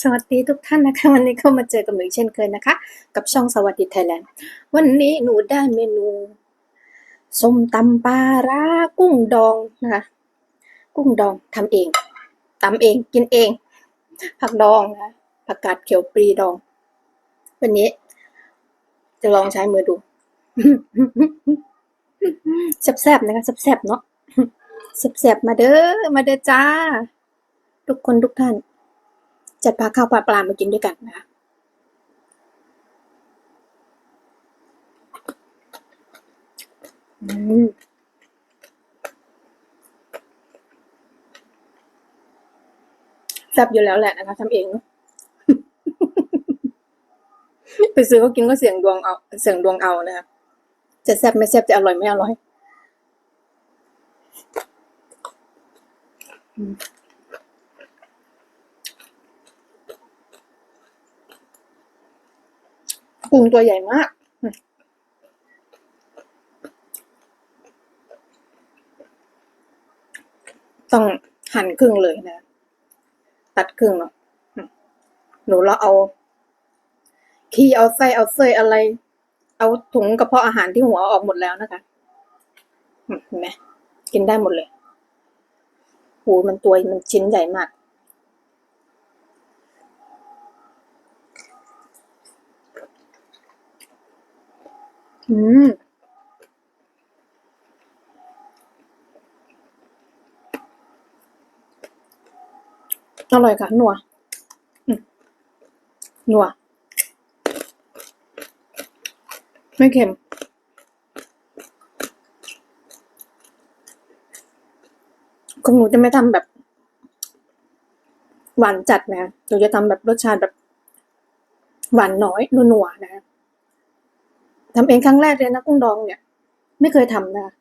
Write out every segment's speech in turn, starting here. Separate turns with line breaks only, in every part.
สวัสดีทุกท่านนะคะ วันนี้ก็มาเจอกับหนูอีกเช่นเคยนะคะ กับช่องสวัสดีไทยแลนด์วันนี้หนูได้เมนูส้มตำปลาร้ากุ้งดองนะคะกุ้งดองทำเองตำเองกินเอง ผักดองนะผักกาดเขียวปรีดอง วันนี้ จะลองใช้มือดูแซ่บๆนะคะแซ่บๆเนาะแซ่บๆมาเด้อมาเด้อจ้า ทุกคนทุกท่าน จัดปลาข้าวปลาปลามากินด้วยกันนะคะอืมแซ่บอยู่แล้วแหละนะคะทำเองไปซื้อเขากินก็เสียงดวงเอา เสียงดวงเอานะคะจะแซ่บไม่แซ่บจะอร่อยไม่อร่อย อืม กุ้งตัวใหญ่มากต้องหั่นครึ่งเลยนะ ตัดครึ่งเนาะหนูเราเอาขี้เอาไส้เอาเส้ยอะไร เอาถุงกระเพาะอาหารที่หัวออกหมดแล้วนะคะเห็นไหมกินได้หมดเลยหูมันตัวมันชิ้นใหญ่มาก อืมอร่อยค่ะนัวนัว ไม่เค็ม ของหนูจะไม่ทำแบบ หวานจัดนะ หนูจะทำแบบรสชาติแบบ หวานน้อย นัวๆนะ ทำเองครั้งแรกเลยนะกุ้งดองเนี่ย ไม่เคยทำนะ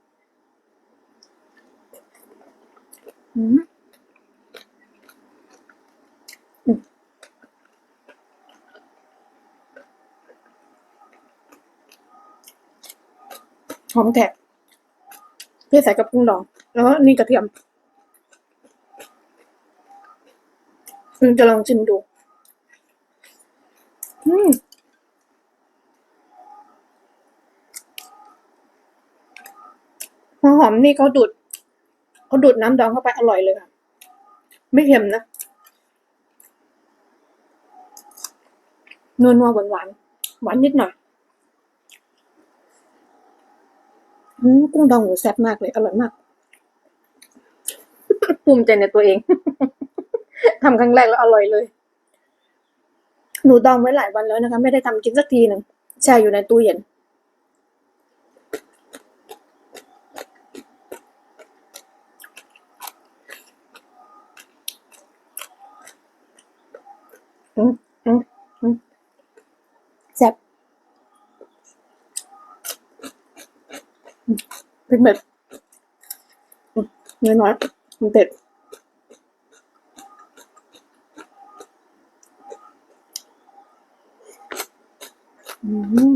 อืมหอมแขกเพื่ใส่กับกุ้งดอง แล้วนี่กระเทียมอืมจะลองชิมดู อืม พอหอ มนี่เขาดูดเขาดูดน้ำดองเข้าไปอร่อยเลยค่ะ ไม่เค็มนะนัวนัวหวานหวานหวานนิดหน่อยอืมกุ้งดองหมูแซ่บมากเลย อร่อยมาก ภูมิใจในตัวเอง ทำครั้งแรกแล้วอร่อยเลย หนูดองไว้หลายวันแล้วนะคะ ไม่ได้ทำกินสักทีหนึ่งแช่อยู่ในตู้เย็น อืมอืมอืมแซ่บอืม พริกเม็ดอืมน้อยน้อยมันเด็ดอืม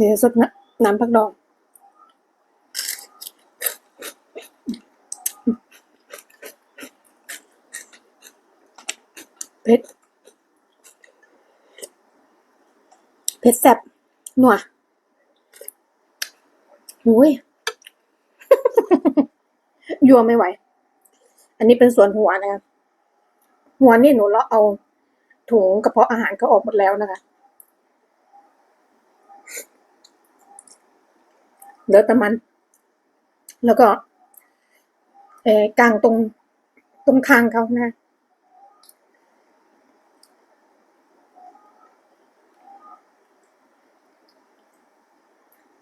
เดี๋ยวสดนะน้ำผักดองเผ็ดเผ็ดแซ่บนัวหุยยัวไม่ไหว อันนี้เป็นส่วนหัวนะคะ หัวนี่หนูเลาะเอาถุงกระเพาะอาหารเขาออกหมดแล้วนะคะ เหลือแต่มัน แล้วก็เออกลางตรงตรงคางเขานะ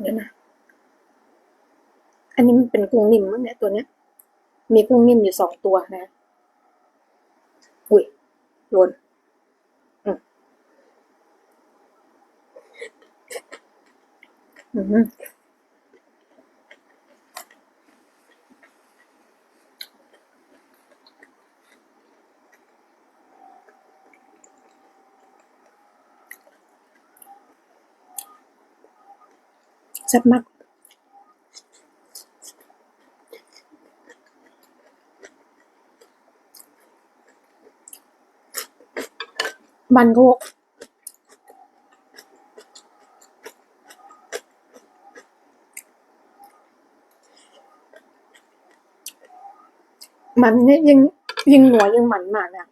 เดี๋ยวนะ อันนี้มันเป็นกุ้งนิ่มมั้งเนี่ยตัวเนี้ย มีกุ้งนิ่มอยู่สองตัวนะ อุ้ยหล่นอืม แซ่บมากมันโคกมันเนี่ยยิงยิงหนัวยิ่งมันมากนะ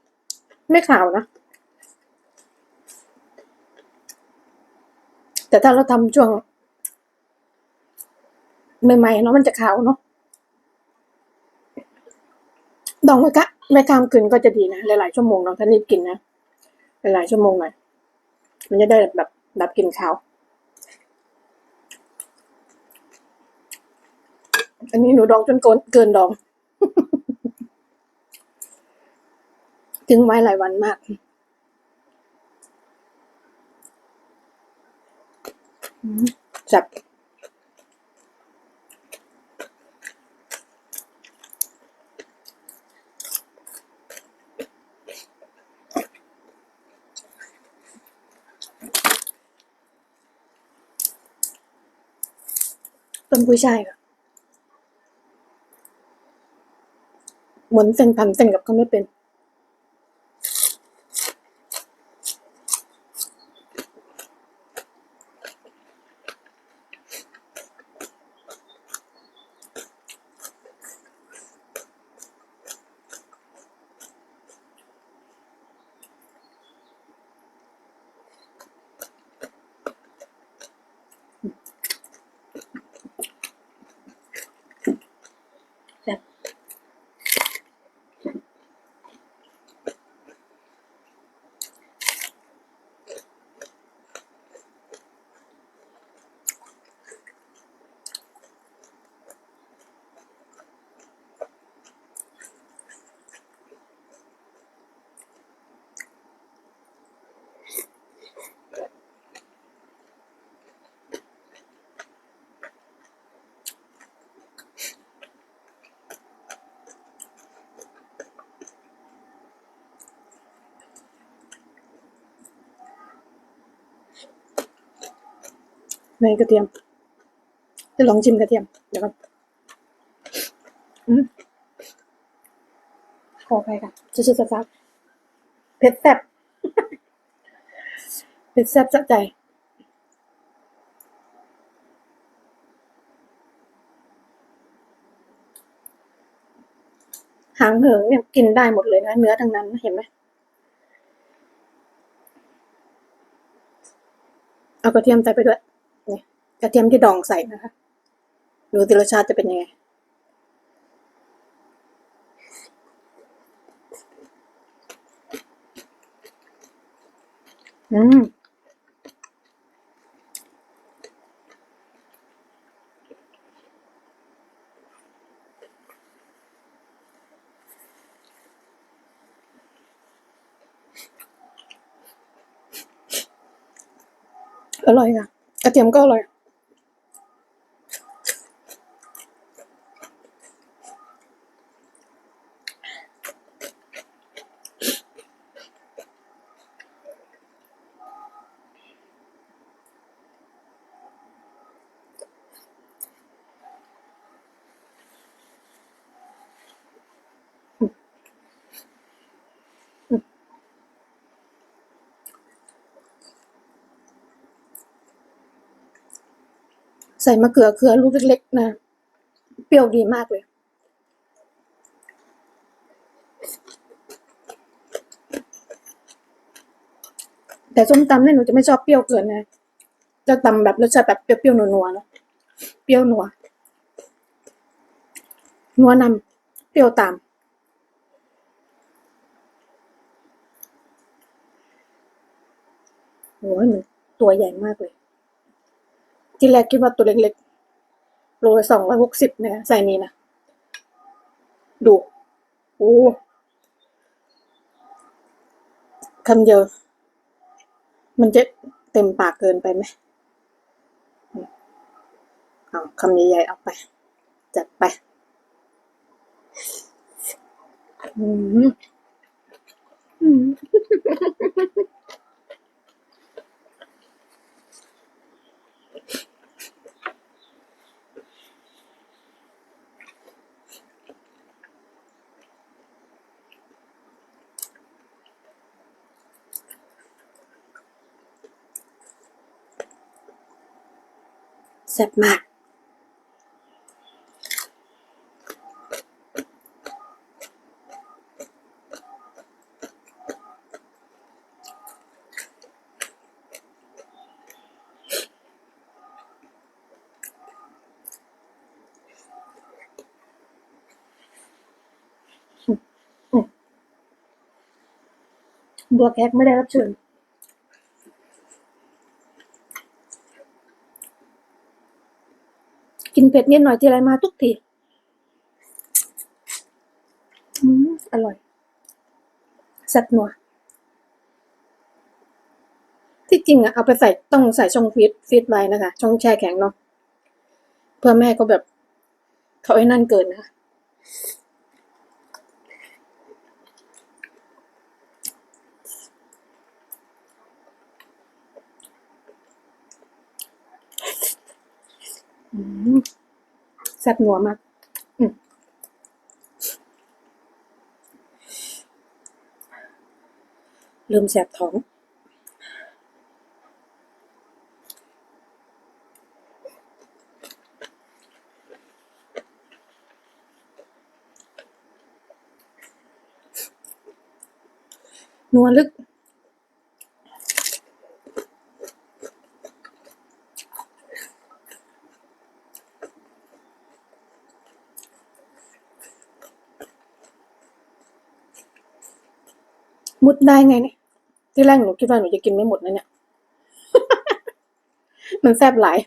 ไม่ขาวนะ แต่ถ้าเราทำช่วง ใหม่ๆเนาะมันจะขาวเนาะดองไว้กะไว้กลางคืนก็จะดีนะหลายๆชั่วโมงเนาะถ้ารีบกินนะหลายๆชั่วโมงหน่อยมันจะได้แบบแบบกินขาวอันนี้หนูดองจนเกินเกินดอง ถึงไว้หลายวันมากจับ ต้นกุ้ยช่ายค่ะเหมือนเส้นพันเส้นกับเขาไม่เป็น ในกระเทียมจะลองชิมกระเทียม เดี๋ยวก่อนอืมขอไปค่ะชื่อซับเผ็ดแซ่บเผ็ดแซ่บสะใจหางเหิงเนี่ยกินได้หมดเลยนะ เนื้อทั้งนั้นเห็นไหมเอากระเทียมใส่ไปด้วย กระเทียมที่ดองใส่นะคะดูสิรสชาติจะเป็นยังไงอืมอร่อยค่ะกระเทียมก็อร่อย ใส่มะเขือเขือลูกเล็กๆนะ เปรี้ยวดีมากเลย แต่ส้มตำเนี่ยหนูจะไม่ชอบเปรี้ยวเกินนะ จะตำแบบรสชาติแบบเปรี้ยวๆนัวๆเนาะเปรี้ยวนัว นัวนำเปรี้ยวตามโอ้ยมันตัวใหญ่มากเลย ที่แรกคิดว่าตัวเล็กๆ โลสองร้อยหกสิบเนี่ยใส่นี้นะ ดูโอ้คำเดียว มันจะเต็มปากเกินไปไหมเอาคำใหญ่ๆ เอาไป จัดไป อืม อืม แซ่บมาก บัวแก๊กไม่ได้รับเชิญ นเผ็ดนิดหน่อยทีไรมาทุกทีอืมอร่อยสับนัวที่จริงอะเอาไปใส่ต้องใส่ช่องฟีดฟีดไว้นะคะช่องแช่แข็งเนาะเพื่อแม่ก็แบบเขาไอ้นั่นเกินนะคะ อืม แซ่บนัวมากลืมแสบท้อง นัวลึก มุดได้ไงเนี่ย ที่แรกหนูคิดว่าหนูจะกินไม่หมดนะเนี่ย มันแซ่บหลาย